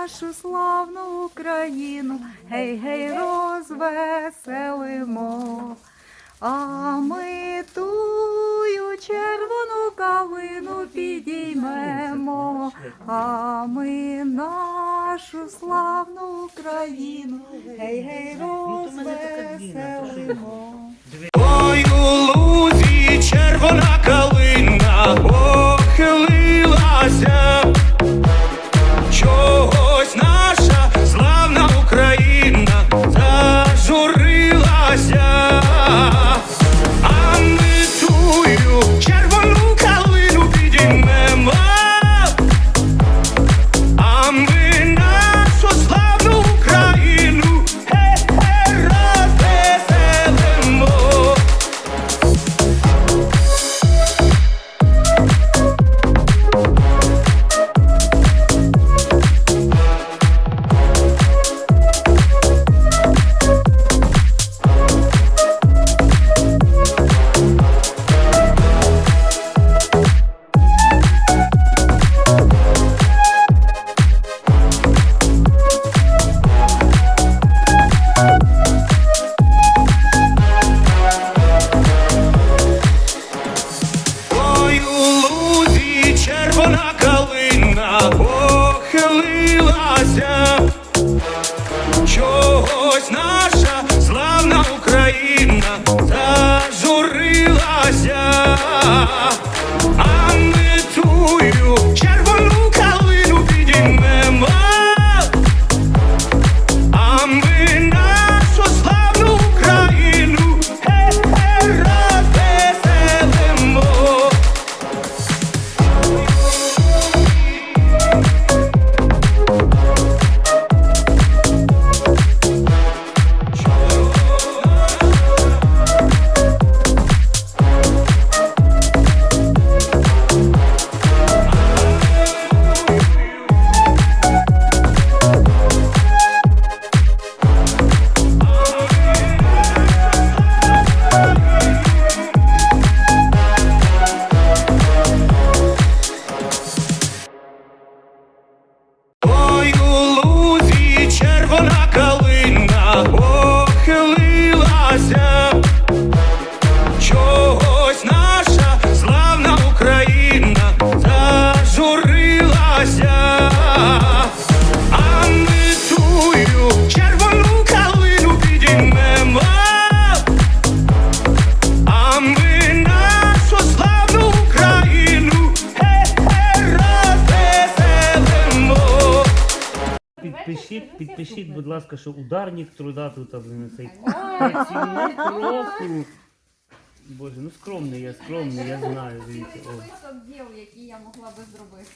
нашу славну Україну, гей, гей, розвеселимо. А ми тую червону калину підіймемо, а ми нашу славну Україну, гей, гей, розвеселимо. Похилилася. Чогось наша славна Україна зажурилася. Підпишіть, підпишіть, будь ласка, що ударник труда тут, а блин, цей працівник року. Боже, ну скромний я, скромний, я знаю, дивіться. О, Список діл, які я могла би зробити.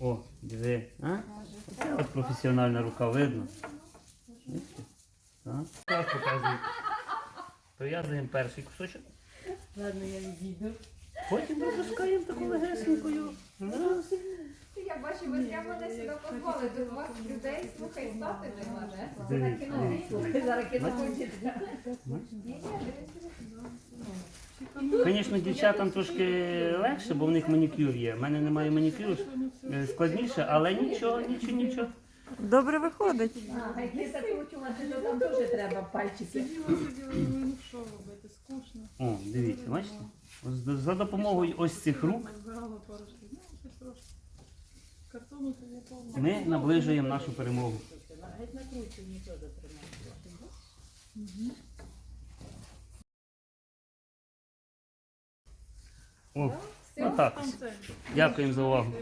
о диви, а? Це от професіональна рука видно. Бачите? Так. Так показують. Прив'язуємо перший кусочок. Ладно, я відійду. Потім випускаємо таку легесенькою. Раз. Я бачу, ви прямо не сюди позвали. У вас людей слухай стати не мене. Дивіться, дивіться. Зараз кіно буде. Звісно, дівчатам трошки легше, бо в них манікюр є. У мене немає манікюру, е, складніше, але нічого, нічого, нічого. Добре виходить. А якщо закручувати, то там теж треба пальчики. Ну що робити, скучно. О, дивіться, бачите? Ось За допомогою ось цих рук ми наближуємо нашу перемогу. О, отак. ось. Дякуємо за увагу.